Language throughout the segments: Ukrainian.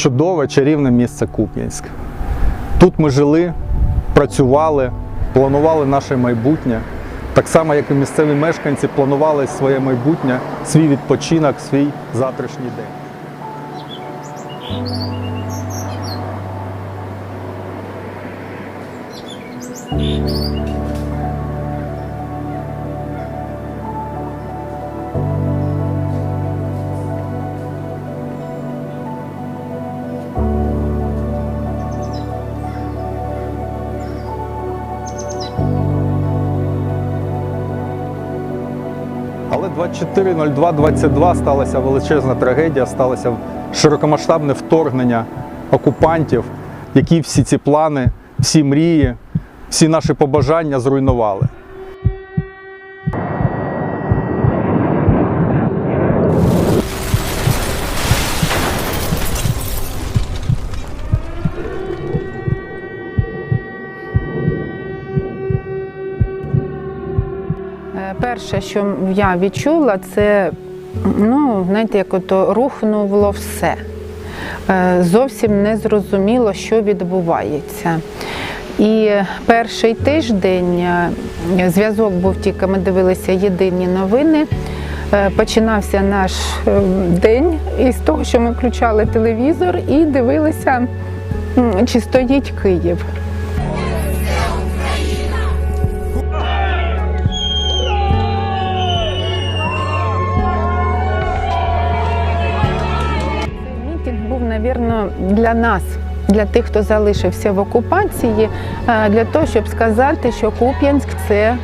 чудове чарівне місце Куп'янськ. Тут ми жили, працювали, планували наше майбутнє. Так само, як і місцеві мешканці планували своє майбутнє, свій відпочинок, свій завтрашній день. Але 24.02.22 сталася величезна трагедія, сталося широкомасштабне вторгнення окупантів, які всі ці плани, всі мрії, всі наші побажання зруйнували. Перше, що я відчула, це ну, знаєте, як ото рухнуло все. Е, Зовсім не зрозуміло, що відбувається. І перший тиждень е, зв'язок був тільки, ми дивилися єдині новини. Е, Починався наш день із того, що ми включали телевізор і дивилися, чи стоїть Київ. Був, навірно, для нас, для тих, хто залишився в окупації, е, для того, щоб сказати, що Куп'янськ це е,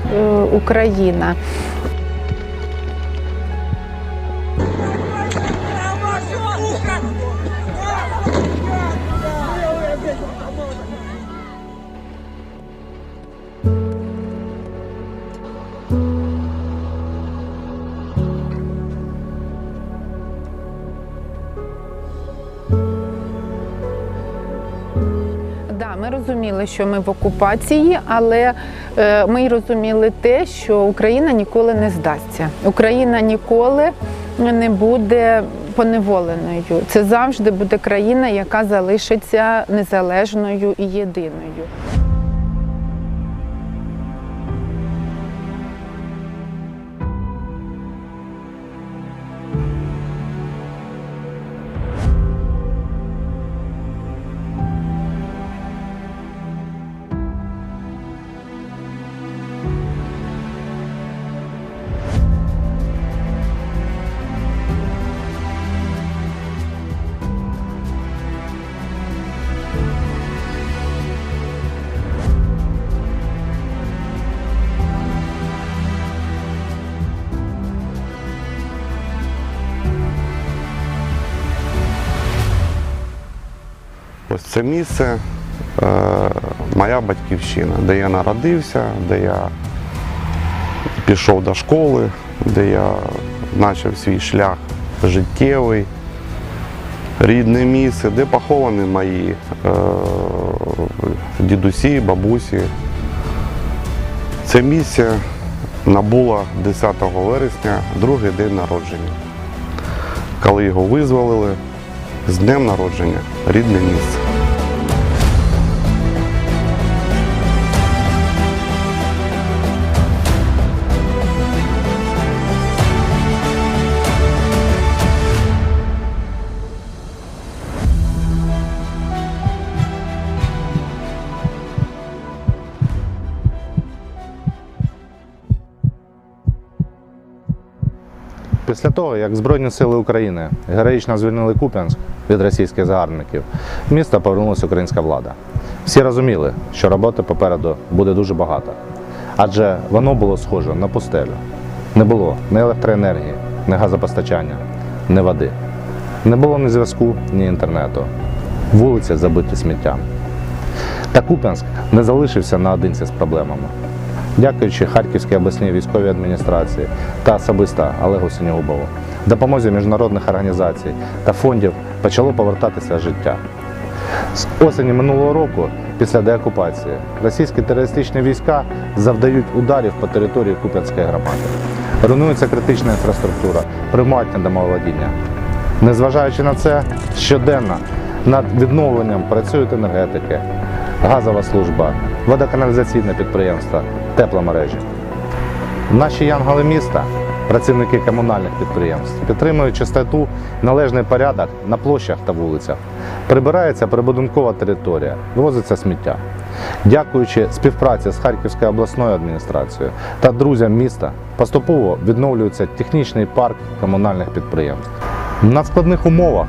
Україна. Розуміли, що ми в окупації, але е, ми й розуміли те, що Україна ніколи не здасться. Україна ніколи не буде поневоленою. Це завжди буде країна, яка залишиться незалежною і єдиною. Ось це місце е, моя батьківщина, де я народився, де я пішов до школи, де я почав свій шлях життєвий, рідне місце, де поховані мої е, дідусі, бабусі. Це місце набуло 10 вересня, другий день народження. Коли його визволили, з днем народження, рідне місце. Після того, як Збройні сили України героїчно звільнили Куп'янськ від російських загарбників, в місто повернулася українська влада. Всі розуміли, що роботи попереду буде дуже багато, адже воно було схоже на пустелю. Не було ні електроенергії, ні газопостачання, ні води. Не було ні зв'язку, ні інтернету. Вулиці забиті сміттям. Та Куп'янськ не залишився наодинці з проблемами. Дякуючи Харківській обласній військовій адміністрації та особисто Олегу Синьогубову, допомозі міжнародних організацій та фондів почало повертатися життя. З осені минулого року, після деокупації, російські терористичні війська завдають ударів по території Куп'янської громади. Руйнується критична інфраструктура, приватне домоволодіння. Незважаючи на це, щоденно Над відновленням працюють енергетики, газова служба, водоканалізаційне підприємство, тепломережі. Наші янголи міста, працівники комунальних підприємств, підтримують чистоту, належний порядок на площах та вулицях. Прибирається прибудинкова територія, вивозиться сміття. Дякуючи співпраці з Харківською обласною адміністрацією та друзям міста, поступово відновлюється технічний парк комунальних підприємств. На складних умовах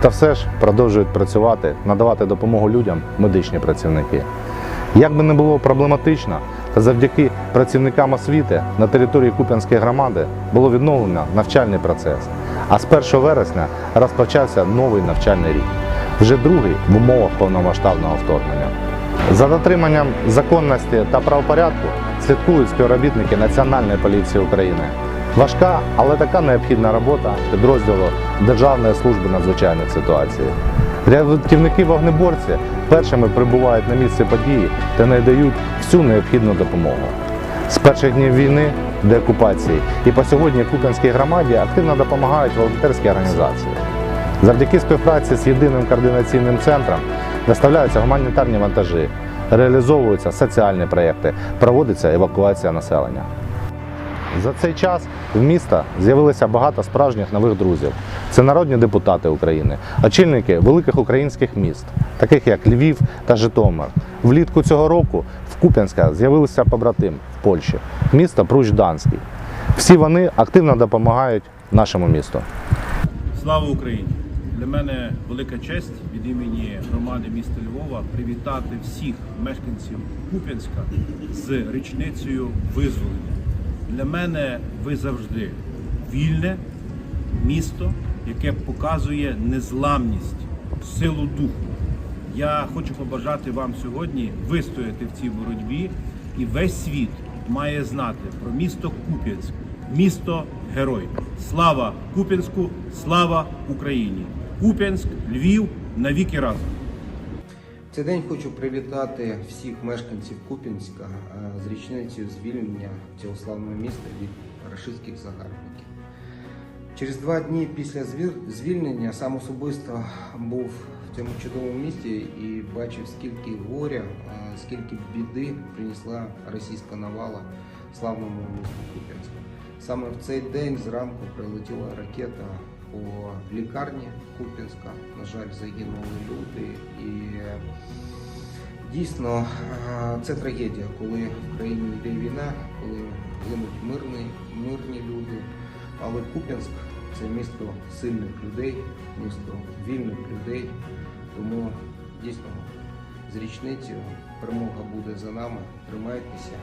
та все ж продовжують працювати, надавати допомогу людям медичні працівники. Як би не було проблематично, завдяки працівникам освіти на території Куп'янської громади було відновлено навчальний процес. А з 1 вересня розпочався новий навчальний рік, вже другий в умовах повномасштабного вторгнення. За дотриманням законності та правопорядку слідкують співробітники Національної поліції України. Важка, але така необхідна робота підрозділу Державної служби надзвичайних ситуацій. Рятівники вогнеборці першими прибувають на місце події та надають всю необхідну допомогу. З перших днів війни, деокупації і по сьогодні Куп'янській громаді активно допомагають волонтерські організації. Завдяки співпраці з єдиним координаційним центром доставляються гуманітарні вантажі, реалізовуються соціальні проєкти, проводиться евакуація населення. За цей час в міста з'явилося багато справжніх нових друзів. Це народні депутати України, очільники великих українських міст, таких як Львів та Житомир. Влітку цього року в Куп'янська з'явилися побратим в Польщі, місто Пруч-Данський. Всі вони активно допомагають нашому місту. Слава Україні! Для мене велика честь від імені громади міста Львова привітати всіх мешканців Куп'янська з річницею визволення. Для мене ви завжди вільне місто, яке показує незламність, силу духу. Я хочу побажати вам сьогодні вистояти в цій боротьбі, і весь світ має знати про місто Куп'янськ, місто герой. Слава Куп'янську, слава Україні! Куп'янськ, Львів навіки разом. Цей день хочу привітати всіх мешканців Куп'янська е, з річницею звільнення цього славного міста від рашистських загарбників. Через два дні після звільнення сам особисто був в цьому чудовому місті і бачив, скільки горя, скільки біди принесла російська навала славному місту Куп'янську. Саме в цей день зранку прилетіла ракета по лікарні Куп'янська. На жаль, загинули люди і Дійсно, це трагедія, коли в країні йде війна, коли гинуть мирні, мирні люди. Але Куп'янськ це місто сильних людей, місто вільних людей. Тому дійсно з річницею перемога буде за нами. Тримайтеся.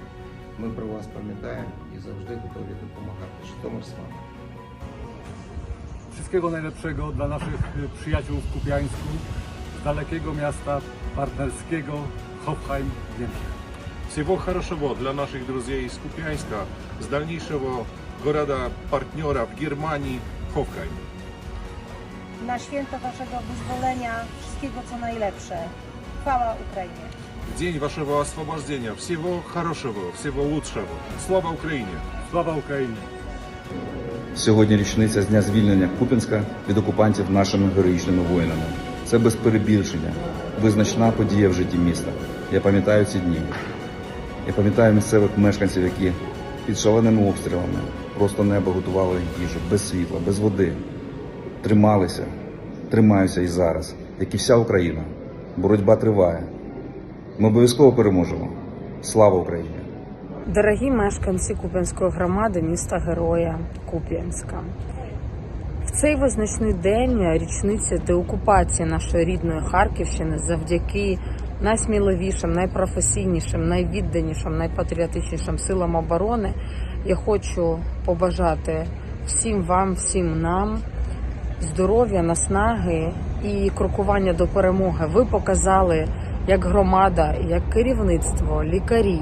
Ми про вас пам'ятаємо і завжди готові допомагати. Житомир з вами. Wszystkiego najlepszego dla naszych y, przyjaciół w Kupiańsku, z dalekiego miasta partnerskiego Hofheim w Niemczech. Всего хорошего для наших друзей из Купянска, с дальнейшего города-партнера в Германии Хофкайм. na święto Waszego wyzwolenia wszystkiego co najlepsze. Chwała Ukrainie. В день вашего освобождения всего хорошего, всего лучшего. Слава Украине! Sława Ukrainie! Сьогодні річниця з дня звільнення Куп'янська від окупантів нашими героїчними воїнами. Це без перебільшення, визначна подія в житті міста. Я пам'ятаю ці дні. Я пам'ятаю місцевих мешканців, які під шаленими обстрілами просто небо готували їжу без світла, без води. Трималися, тримаюся і зараз, як і вся Україна. Боротьба триває. Ми обов'язково переможемо. Слава Україні! Дорогі мешканці Куп'янської громади, міста Героя Куп'янська. В цей визначний день річниці деокупації нашої рідної Харківщини завдяки найсміливішим, найпрофесійнішим, найвідданішим, найпатріотичнішим силам оборони я хочу побажати всім вам, всім нам здоров'я, наснаги і крокування до перемоги. Ви показали як громада, як керівництво, лікарі,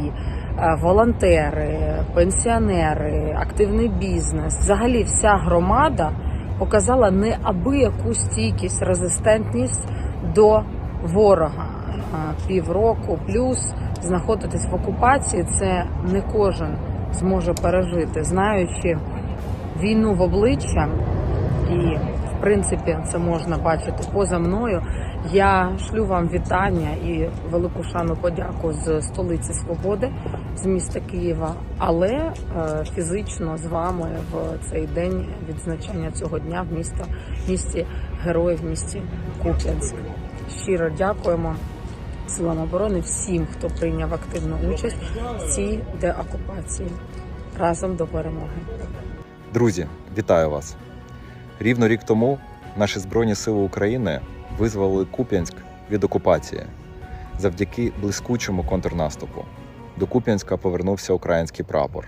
е, волонтери, пенсіонери, активний бізнес. Взагалі, вся громада показала неабияку стійкість, резистентність до ворога. Е, Півроку плюс знаходитись в окупації це не кожен зможе пережити, знаючи війну в обличчя і в принципі це можна бачити поза мною. Я шлю вам вітання і велику шану подяку з столиці Свободи, з міста Києва, але е, фізично з вами в цей день відзначання цього дня в місто, місті Героїв, місті Куп'янськ. Щиро дякуємо силам оборони всім, хто прийняв активну участь в цій деокупації. Разом до перемоги. Друзі, вітаю вас! Рівно рік тому наші Збройні Сили України визволили Куп'янськ від окупації завдяки блискучому контрнаступу. До Куп'янська повернувся український прапор.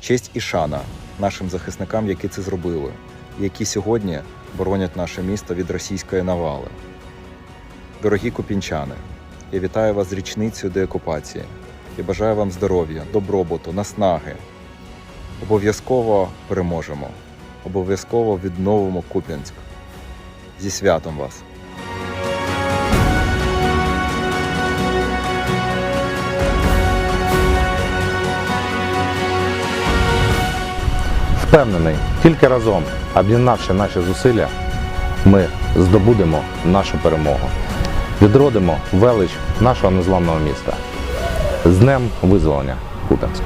Честь і шана нашим захисникам, які це зробили, які сьогодні боронять наше місто від російської навали. Дорогі купінчани, я вітаю вас з річницею деокупації і бажаю вам здоров'я, добробуту, наснаги, Обов'язково переможемо. Обов'язково відновимо Куп'янськ. Зі святом вас! Впевнений, тільки разом, об'єднавши наші зусилля, ми здобудемо нашу перемогу, відродимо велич нашого незламного міста з Днем визволення Куп'янська.